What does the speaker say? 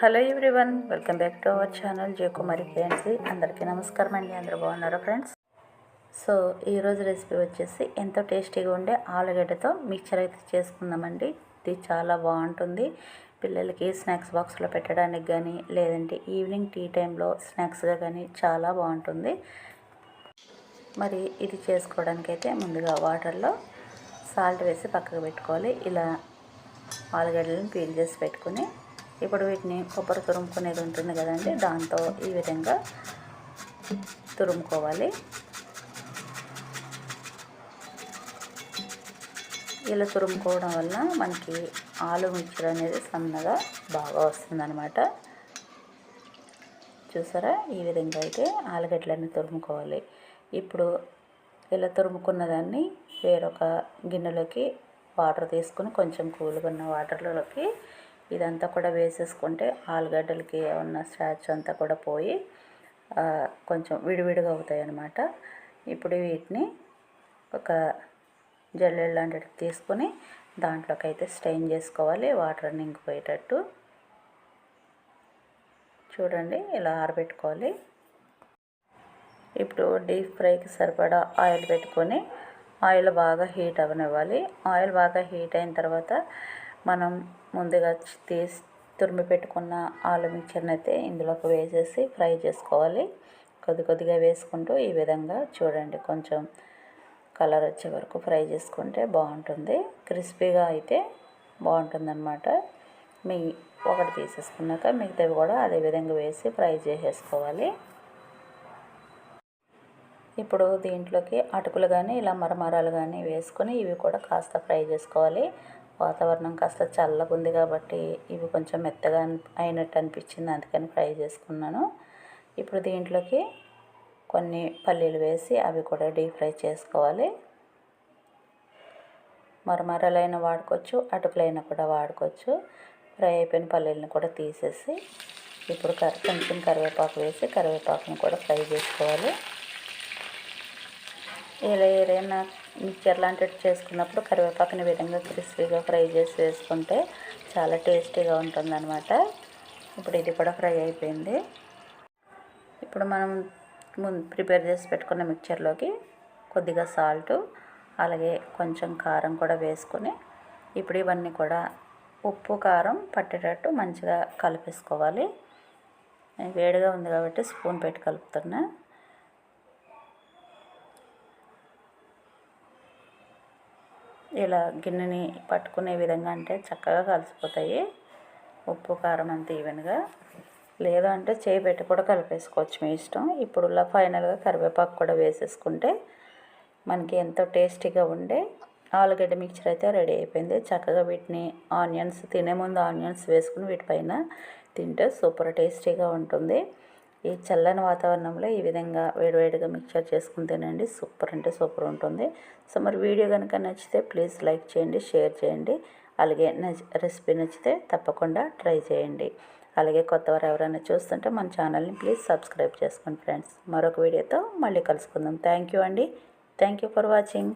Hello everyone welcome back to our channel J Kumari KNC అందరికీ నమస్కారం అండి అందరూ బాగున్నారా ఫ్రెండ్స్? సో ఈరోజు రెసిపీ వచ్చేసి ఎంతో టేస్టీగా ఉండే ఆలుగడ్డతో మిక్చర్ అయితే చేసుకుందామండి. ఇది చాలా బాగుంటుంది. పిల్లలకి స్నాక్స్ బాక్స్లో పెట్టడానికి కానీ లేదంటే ఈవినింగ్ టీ టైంలో స్నాక్స్గా కానీ చాలా బాగుంటుంది. మరి ఇది చేసుకోవడానికి అయితే ముందుగా వాటర్లో సాల్ట్ వేసి పక్కకు పెట్టుకోవాలి. ఇలా ఆలుగడ్డలను పీల్ చేసి పెట్టుకుని ఇప్పుడు వీటిని కొబ్బరి తురుముకునేది ఉంటుంది కదండి దాంతో ఈ విధంగా తురుముకోవాలి. ఇలా తురుముకోవడం వల్ల మనకి ఆలు మిక్చర్ అనేది సన్నగా బాగా వస్తుందన్నమాట. చూసారా? ఈ విధంగా అయితే ఆలుగడ్డలన్నీ తురుముకోవాలి. ఇప్పుడు ఇలా తురుముకున్న దాన్ని వేరొక గిన్నెలోకి వాటర్ తీసుకుని కొంచెం కూల్గా ఉన్న వాటర్లోకి ఇదంతా కూడా వేసేసుకుంటే ఆలుగడ్డలకి ఉన్న స్టార్చ్ అంతా కూడా పోయి కొంచెం విడివిడిగా అవుతాయి అన్నమాట ఇప్పుడు వీటిని ఒక జల్లెడ లాంటిది తీసుకొని దాంట్లోకి అయితే స్టెయిన్ చేసుకోవాలి వాటర్ నింగిపోయేటట్టు చూడండి ఇలా ఆరబెట్టుకోవాలి. ఇప్పుడు డీప్ ఫ్రైకి సరిపడా ఆయిల్ పెట్టుకొని ఆయిల్ బాగా హీట్ అవనివ్వాలి ఆయిల్ బాగా హీట్ అయిన తర్వాత మనం ముందుగా తీసి తురిమి పెట్టుకున్న ఆలు మిక్చర్ని అయితే ఇందులోకి వేసేసి ఫ్రై చేసుకోవాలి. కొద్ది కొద్దిగా వేసుకుంటూ ఈ విధంగా చూడండి. కొంచెం కలర్ వచ్చే వరకు ఫ్రై చేసుకుంటే బాగుంటుంది. క్రిస్పీగా అయితే బాగుంటుందన్నమాట. మీ ఒకటి తీసేసుకున్నాక మిగతావి కూడా అదే విధంగా వేసి ఫ్రై చేసేసుకోవాలి. ఇప్పుడు దీంట్లోకి అటుకులు కానీ ఇలా మరమరాలు కానీ వేసుకొని ఇవి కూడా కాస్త ఫ్రై చేసుకోవాలి. వాతావరణం కాస్త చల్లగా ఉంది కాబట్టి ఇవి కొంచెం మెత్తగా అయినట్టు అనిపించింది. అందుకని ఫ్రై చేసుకున్నాను. ఇప్పుడు దీంట్లోకి కొన్ని పల్లీలు వేసి అవి కూడా డీప్ ఫ్రై చేసుకోవాలి. మరమరలైన వాడుకోవచ్చు అటుకులైనా కూడా వాడుకోవచ్చు. ఫ్రై అయిపోయిన పల్లీలను కూడా తీసేసి ఇప్పుడు కర్రీ కొంచెం కరివేపాకు వేసి కరివేపాకును కూడా ఫ్రై చేసుకోవాలి. ఇలా ఏదైనా మిక్చర్ లాంటివి చేసుకున్నప్పుడు కరివేపాకుని విధంగా క్రిస్పీగా ఫ్రై చేసి వేసుకుంటే చాలా టేస్టీగా ఉంటుందన్నమాట. ఇప్పుడు ఇది కూడా ఫ్రై అయిపోయింది. ఇప్పుడు మనం ముందు ప్రిపేర్ చేసి పెట్టుకున్న మిక్చర్లోకి కొద్దిగా సాల్ట్ అలాగే కొంచెం కారం కూడా వేసుకొని ఇప్పుడు ఇవన్నీ కూడా ఉప్పు కారం పట్టేటట్టు మంచిగా కలిపేసుకోవాలి. వేడిగా ఉంది కాబట్టి స్పూన్ పెట్టి కలుపుతున్నా. ఇలా గిన్నెని పట్టుకునే విధంగా అంటే చక్కగా కలిసిపోతాయి. ఉప్పు కారం అంత ఈవెన్గా. లేదా అంటే చేయి పెట్టి కూడా కలిపేసుకోవచ్చు మీ ఇష్టం. ఇప్పుడు ఇలా ఫైనల్గా కరివేపాకు కూడా వేసేసుకుంటే మనకి ఎంతో టేస్టీగా ఉండే ఆలుగడ్డ మిక్చర్ అయితే రెడీ అయిపోయింది. చక్కగా వీటిని ఆనియన్స్ తినే ముందు ఆనియన్స్ వేసుకుని వీటిపైన తింటే సూపర్ టేస్టీగా ఉంటుంది. ఈ చల్లని వాతావరణంలో ఈ విధంగా వేడివేడిగా మిక్చర్ చేసుకుని తినండి. సూపర్ అంటే సూపర్ ఉంటుంది. సో మరి వీడియో కనుక నచ్చితే ప్లీజ్ లైక్ చేయండి షేర్ చేయండి. అలాగే రెసిపీ నచ్చితే తప్పకుండా ట్రై చేయండి. అలాగే కొత్తవారు ఎవరైనా చూస్తుంటే మన ఛానల్ని ప్లీజ్ సబ్స్క్రైబ్ చేసుకోండి ఫ్రెండ్స్. మరొక వీడియోతో మళ్ళీ కలుసుకుందాం. థ్యాంక్ యూ అండి. Thank you for watching.